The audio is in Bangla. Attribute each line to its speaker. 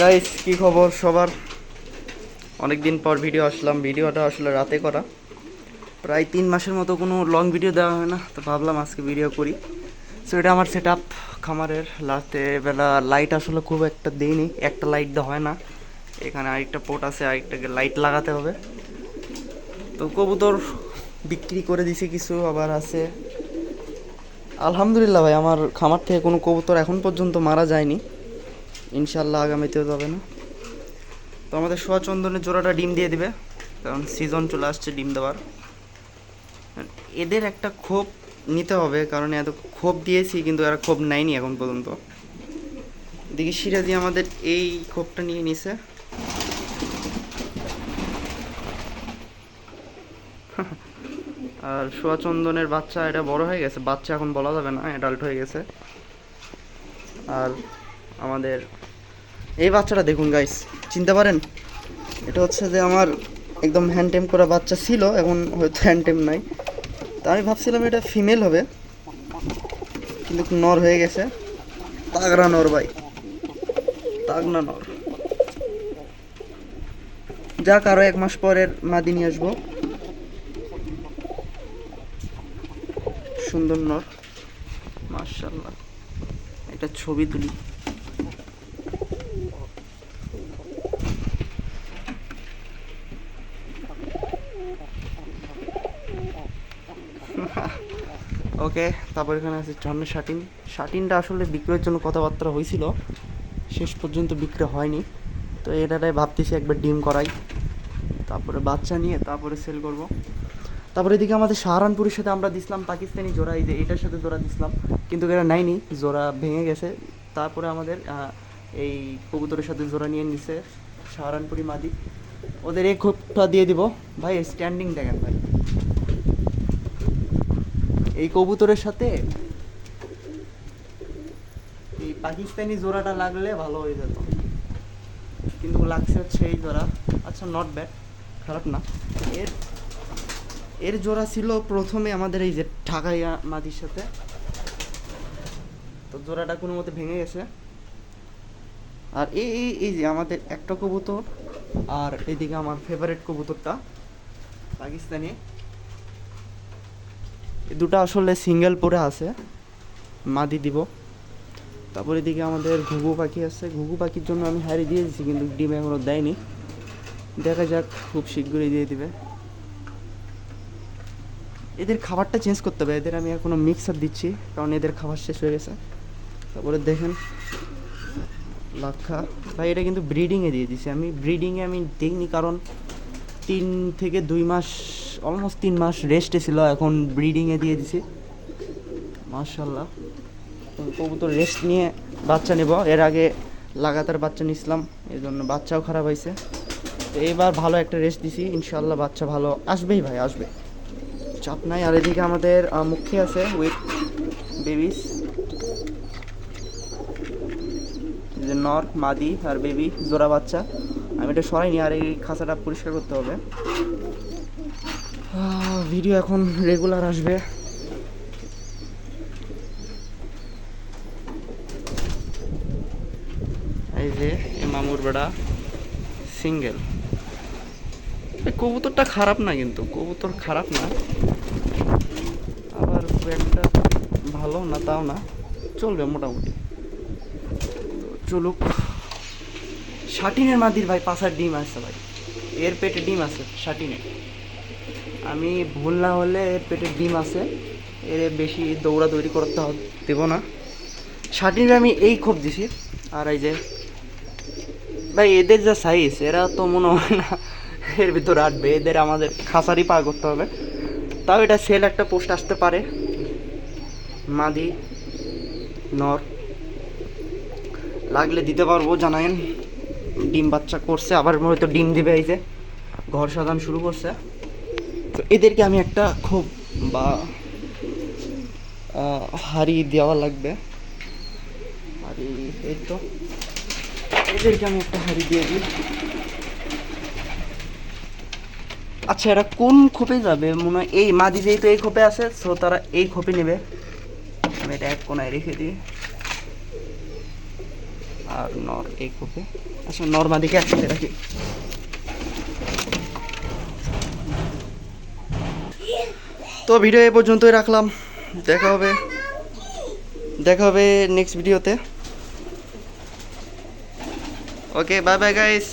Speaker 1: গাইস কি খবর সবার? অনেক দিন পর ভিডিও আসলাম। ভিডিওটা আসলে রাতে করা। প্রায় তিন মাসের মতো কোনো লং ভিডিও দেওয়া হয় না, তো ভাবলাম আজকে ভিডিও করি। সো এটা আমার সেট আপ খামারের। লাস্টে বেলা লাইট আসলে খুব একটা দেইনি, একটা লাইট দেওয়া হয় না। এখানে আরেকটা পোর্ট আছে আরেকটা লাইট লাগাতে হবে। তো কবুতর বিক্রি করে দিছি কিছু, আবার আছে। আলহামদুলিল্লাহ ভাই, আমার খামার থেকে কোনো কবুতর এখন পর্যন্ত মারা যায়নি। ইনশাল্লাহ আগামীতেও যাবে না। তো আমাদের সোয়া চন্দনের জোড়াটা ডিম দিয়ে দিবে, কারণ সিজন চলে আসছে ডিম দেওয়ার। এদের একটা ক্ষোভ নিতে হবে, কারণ এত ক্ষোভ দিয়েছি, কিন্তু এরা ক্ষোভ নেয়নি এখন পর্যন্ত। এদিকে সিরাজি আমাদের এই ক্ষোভটা নিয়ে নিছে। আর সোয়া চন্দনের বাচ্চা এটা বড় হয়ে গেছে, বাচ্চা এখন বলা যাবে না অ্যাডাল্ট হয়ে গেছে। আর আমাদের এই বাচ্চাটা দেখুন গাইস চিনতে পারেন? এটা হচ্ছে যে আমার একদম হ্যান্ডটেম করা বাচ্চা ছিল, এখন হয়তো হ্যান্ডটেম নাই। তা আমি ভাবছিলাম এটা ফিমেল হবে, কিন্তু নর হয়ে গেছে। তাগড়া নর, ভাই। তাগনা নর। যাক, আরও এক মাস পরের মাদি নিয়ে আসব। সুন্দর নর। মার্শাল্লাহ একটা ছবি তুলি। ওকে, তারপর এখানে আছে ঝর্ণা শাটিন। শাটিনটা আসলে বিক্রয়ের জন্য কথাবার্তা হয়েছিল, শেষ পর্যন্ত বিক্রি হয়নি। তো এটাটাই ভাবতেছি একবার ডিম করাই। তারপরে বাচ্চা নিয়ে তারপরে সেল করব। তারপরে এদিকে আমাদের সাহারানপুরের সাথে আমরা দিছিলাম পাকিস্তানি জোড়া, এই যে এটার সাথে জোড়া দিছিলাম। কিন্তু এরা নেয়নি, জোড়া ভেঙে গেছে। তারপরে আমাদের এই কবুতরের সাথে জোড়া নিয়ে নিছে সাহারানপুরি মাদি। ওদের এই খোপটা দিয়ে দিব। ভাই স্ট্যান্ডিং দেখেন ভাই। এই কবুতরের সাথে? এই পাকিস্তানি জোড়াটা লাগলে ভালো হয়ে যেত। কিন্তু লাগছে হচ্ছে এই জোড়া। আচ্ছা নট ব্যাড খারাপ না। এর এর জোড়া ছিল প্রথমে আমাদের এই যে ঢাকাইয়া মাদির সাথে। তো জোড়াটা কোনো মতে ভেঙে গেছে। আর এই এই যে আমাদের একটা কবুতর আর এদিকে আমার ফেভারিট কবুতরটা, পাকিস্তানি। দুটো আসলে সিঙ্গেল পরে আছে। মাদি দিব। তারপর এদিকে আমাদের ঘুঘু পাখি আছে। ঘুঘু পাখির জন্য আমি হারি দিয়ে দিয়েছি কিন্তু ডিম এখনও দেয়নি। দেখা যাক, খুব শীঘ্রই দিয়ে দিবে। এদের খাবারটা চেঞ্জ করতে হবে। এদের আমি এখনও মিক্সার দিচ্ছি, কারণ এদের খাবার শেষ হয়ে গেছে। তারপরে দেখেন, লাক্ষা। ভাই, এটা কিন্তু ব্রিডিংয়ে দিয়ে দিছি। আমি ব্রিডিংয়ে আমি দিইনি, কারণ তিন থেকে দুই মাস অলমোস্ট তিন মাস রেস্টে ছিল, এখন ব্রিডিংয়ে দিয়ে দিছি। মার্শাল্লাহ কবুতর রেস্ট নিয়ে বাচ্চা নেব। এর আগে লাগাতার বাচ্চা নিছিলাম এই জন্য বাচ্চাও খারাপ হয়েছে। তো এবার ভালো একটা রেস্ট দিছি ইনশাল্লাহ বাচ্চা ভালো আসবেই ভাই, আসবে। চাপ নাই। আর এদিকে আমাদের মুখে আছে উইথ বেবিস যে নর মাদি আর বেবি জোড়া বাচ্চা। আমি এটা সরাইনি, আর এই খাঁচাটা পরিষ্কার করতে হবে। ভিডিও এখন রেগুলার আসবে। এই যে মামুর বেড়া সিঙ্গেল কবুতরটা খারাপ না কিন্তু, কবুতর খারাপ না। আবার খুব একটা ভালো না, তাও না। চলবে মোটামুটি। চলুক। শাটিনের মাদির ভাই পাঁচার ডিম আছে ভাই। এর পেটে ডিম আছে, শাটিনের। আমি ভুল না হলে পেটে ডিম আছে, এর বেশি দৌড়াদৌড়ি করতে দেবো না। শাটিনের আমি এই খোপ দিছি, আর এই যে, ভাই এদের যা সাইজ এরা তো মনে হয় না এর ভিতর আটবে এদের আমাদের খাসারি পার করতে হবে। তাও এটা সেল একটা পোস্ট আসতে পারে। মাদি, নর, লাগলে দিতে পারব জানায়েন ডিম বাচ্চা করছে, আবার হয়তো ডিম দিবে এই যে। ঘর সাজানো শুরু করছে। তো এদেরকে আমি একটা খুব, বা হাড়ি দেওয়া লাগবে। হাড়ি, এই তো। এদেরকে আমি একটা হাড়ি দিয়ে দিই। আচ্ছা এরা কোন খোপে যাবে? মনে হয় এই মাদি যেহেতু এই খোপে আছে সো তারা এই খোপে নেবে। আমি এটা এক কোনায় রেখে দিই। আর নর এই খোপে। আচ্ছা নর্মাদিকে একসাথে রাখি। তো ভিডিও এ পর্যন্তই রাখলাম। দেখা হবে। দেখা হবে নেক্সট ভিডিওতে ওকে বাই বাই গাইস